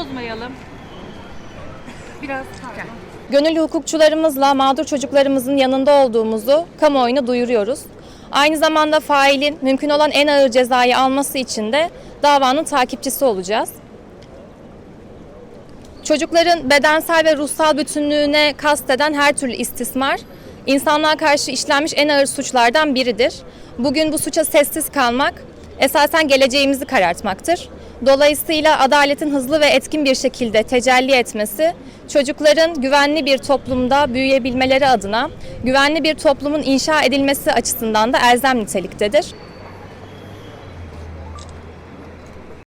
bozmayalım. Biraz pardon. Gönüllü hukukçularımızla mağdur çocuklarımızın yanında olduğumuzu kamuoyuna duyuruyoruz. Aynı zamanda failin mümkün olan en ağır cezayı alması için de davanın takipçisi olacağız. Çocukların bedensel ve ruhsal bütünlüğüne kasteden her türlü istismar, insanlığa karşı işlenmiş en ağır suçlardan biridir. Bugün bu suça sessiz kalmak, esasen geleceğimizi karartmaktır. Dolayısıyla adaletin hızlı ve etkin bir şekilde tecelli etmesi, çocukların güvenli bir toplumda büyüyebilmeleri adına, güvenli bir toplumun inşa edilmesi açısından da elzem niteliktedir.